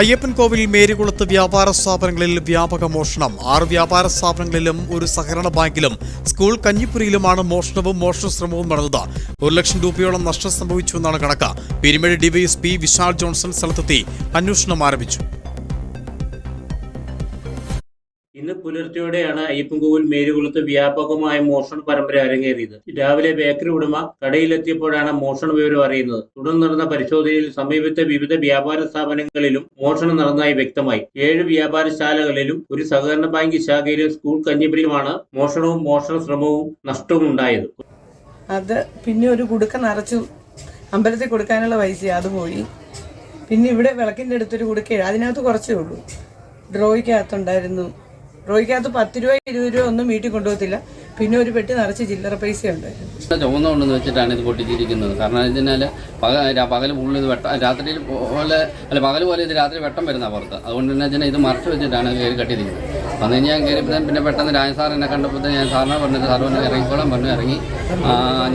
അയ്യപ്പൻകോവിൽ മേരികുളത്ത് വ്യാപാര സ്ഥാപനങ്ങളിൽ വ്യാപക മോഷണം. ആറ് വ്യാപാര സ്ഥാപനങ്ങളിലും ഒരു സഹകരണ ബാങ്കിലും സ്കൂൾ കഞ്ഞിപ്പുരിയിലുമാണ് മോഷണവും മോഷണശ്രമവും നടന്നത്. ഒരു ലക്ഷം രൂപയോളം നഷ്ടം സംഭവിച്ചുവെന്നാണ് കണക്ക്. പെരുമഴ ഡിവൈഎസ്പി വിശാൽ ജോൺസൺ സ്ഥലത്തെത്തി അന്വേഷണം ആരംഭിച്ചു. ഇന്ന് പുലർച്ചെയോടെയാണ് അയ്യപ്പൻകോവിൽ മേരുകുളത്ത് വ്യാപകമായ മോഷണ പരമ്പര അരങ്ങേറിയത്. രാവിലെ ബേക്കറി ഉടമ കടയിലെത്തിയപ്പോഴാണ് മോഷണ വിവരം അറിയുന്നത്. തുടർന്ന് നടന്ന പരിശോധനയിൽ സമീപത്തെ വിവിധ വ്യാപാര സ്ഥാപനങ്ങളിലും മോഷണം നടന്നതായി വ്യക്തമായി. ഏഴ് വ്യാപാരശാലകളിലും ഒരു സഹകരണ ബാങ്ക് ശാഖയിലും സ്കൂൾ കഞ്ഞിപ്പിലുമാണ് മോഷണവും മോഷണ ശ്രമവും നഷ്ടവും ഉണ്ടായത്. അത് പിന്നെ ഒരു കുടുക്ക നിറച്ചു അമ്പലത്തിൽ കൊടുക്കാനുള്ള പൈസ അത് പോയി. പിന്നെ ഇവിടെ വിളക്കിന്റെ അടുത്തൊരു കുടുക്കയാണ് അതിനകത്ത് കുറച്ചേ ഉള്ളൂ. ഡ്രോയ്ക്കകത്തുണ്ടായിരുന്നു. ഡ്രോയ്ക്കകത്ത് പത്ത് രൂപ ഇരുപത് രൂപ ഒന്നും വീട്ടിൽ കൊണ്ടുപോകത്തില്ല. പിന്നെ ഒരു പെട്ടി നിറച്ച് ചില്ലറ പൈസ ഉണ്ടായിരുന്നു. ചുമന്നുകൊണ്ടെന്ന് വെച്ചിട്ടാണ് ഇത് പൊട്ടിച്ചിരിക്കുന്നത്. കാരണം ഇതിനാൽ പക രാ- പകൽ പുള്ളി ഇത് വെട്ട രാത്രിയിൽ പോലെ അല്ല പകൽ പോലെ ഇത് രാത്രി വെട്ടം വരുന്ന പുറത്ത്. അതുകൊണ്ട് തന്നെ വെച്ചാൽ ഇത് മറച്ചു വെച്ചിട്ടാണ് കയറി കട്ടിയിരിക്കുന്നത്. കഴിഞ്ഞാൽ ഞാൻ കയറിയപ്പോൾ പിന്നെ പെട്ടെന്ന് രാജ സാർ എന്നെ കണ്ടപ്പോൾ ഞാൻ സാറിനെ പറഞ്ഞിട്ട് സാർ പറഞ്ഞു ഇറങ്ങിക്കോളാം പറഞ്ഞു ഇറങ്ങി.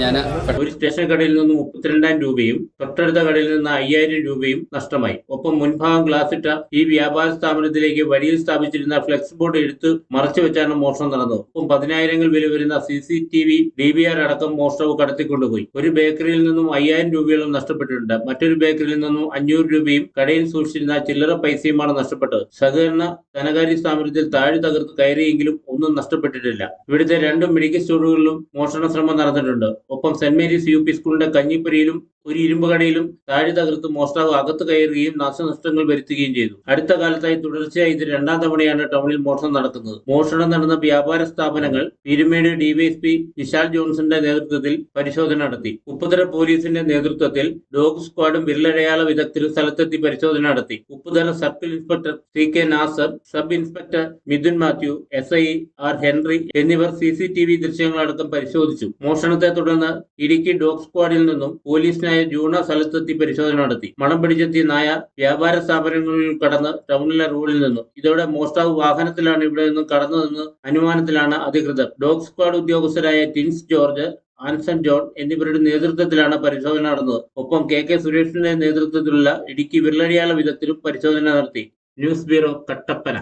ഞാൻ ഒരു സ്റ്റേഷൻ കടയിൽ നിന്ന് മുപ്പത്തിരണ്ടായിരം രൂപയും തൊട്ടടുത്ത കടയിൽ നിന്ന് അയ്യായിരം രൂപയും നഷ്ടമായി. ഒപ്പം മുൻഭാഗം ഗ്ലാസ് ഗ്ലാസിട്ട ഈ വ്യാപാര സ്ഥാപനത്തിലേക്ക് വഴിയിൽ സ്ഥാപിച്ചിരുന്ന ഫ്ലെക്സ് ബോർഡ് എടുത്ത് മറച്ചു വെച്ചാണ് മോഷണം നടന്നത്. ഒപ്പം പതിനായിരങ്ങൾ വില വരുന്ന C C T V D V R അടക്കം മോഷണവ് കടത്തിക്കൊണ്ടുപോയി. ഒരു ബേക്കറിയിൽ നിന്നും അയ്യായിരം രൂപയോളം നഷ്ടപ്പെട്ടിട്ടുണ്ട്. മറ്റൊരു ബേക്കറിയിൽ നിന്നും അഞ്ഞൂറ് രൂപയും കടയിൽ സൂക്ഷിച്ചിരുന്ന ചില്ലറ പൈസയുമാണ് നഷ്ടപ്പെട്ടത്. സഹകരണ ധനകാര്യ സ്ഥാപനത്തിൽ താഴെ തകർത്ത് കയറിയെങ്കിലും ഒന്നും നഷ്ടപ്പെട്ടിട്ടില്ല. ഇവിടുത്തെ രണ്ട് മെഡിക്കൽ സ്റ്റോറുകളിലും മോഷണ ശ്രമം നടന്നിട്ടുണ്ട്. ഒപ്പം സെന്റ് മേരീസ് യു പി സ്കൂളിന്റെ കഞ്ഞിപ്പുരയിലും ഒരു ഇരുമ്പ് കടയിലും താഴെ തകർത്ത് മോഷ്ടാവ് അകത്ത് കയറുകയും നാശനഷ്ടങ്ങൾ വരുത്തുകയും ചെയ്തു. അടുത്ത കാലത്തായി തുടർച്ചയായി ഇത് രണ്ടാം തവണയാണ് ടൗണിൽ മോഷണം നടക്കുന്നത് മോഷണം നടന്ന വ്യാപാര സ്ഥാപനങ്ങൾ പീരുമേട് ഡിവൈഎസ്പി വിശാൽ ജോൺസന്റെ നേതൃത്വത്തിൽ പരിശോധന നടത്തി. ഉപ്പുതര പോലീസിന്റെ നേതൃത്വത്തിൽ ഡോഗ് സ്ക്വാഡും വിരലടയാള വിദഗ്ധരും സ്ഥലത്തെത്തി പരിശോധന നടത്തി. Upputhara circle inspector C K Nasar sub inspector Mithun Mathew S I R Henry എന്നിവർ സി സി ടി വി ദൃശ്യങ്ങളടക്കം പരിശോധിച്ചു. മോഷണത്തെ തുടർന്ന് ഇടുക്കി ഡോഗ് സ്ക്വാഡിൽ നിന്നും പോലീസിനായ ജൂണ സ്ഥലത്തെത്തി പരിശോധന നടത്തി. മണം പിടിച്ചെത്തിയ നായ വ്യാപാര സ്ഥാപനങ്ങളിൽ കടന്ന് ടൗണിലെ റോഡിൽ നിന്നും. ഇതോടെ മോഷ്ടാവ് വാഹനത്തിലാണ് ഇവിടെ നിന്നും കടന്നതെന്ന് അനുമാനത്തിലാണ് അധികൃതർ. ഡോഗ് സ്ക്വാഡ് ഉദ്യോഗസ്ഥരായ ടിൻസ് ജോർജ് ആൻസൺ ജോൺ എന്നിവരുടെ നേതൃത്വത്തിലാണ് പരിശോധന നടന്നത്. ഒപ്പം കെ കെ സുരേഷിന്റെ നേതൃത്വത്തിലുള്ള ഇടുക്കി വിരലടിയാള വിധത്തിലും പരിശോധന നടത്തി. News bureau Kattappana.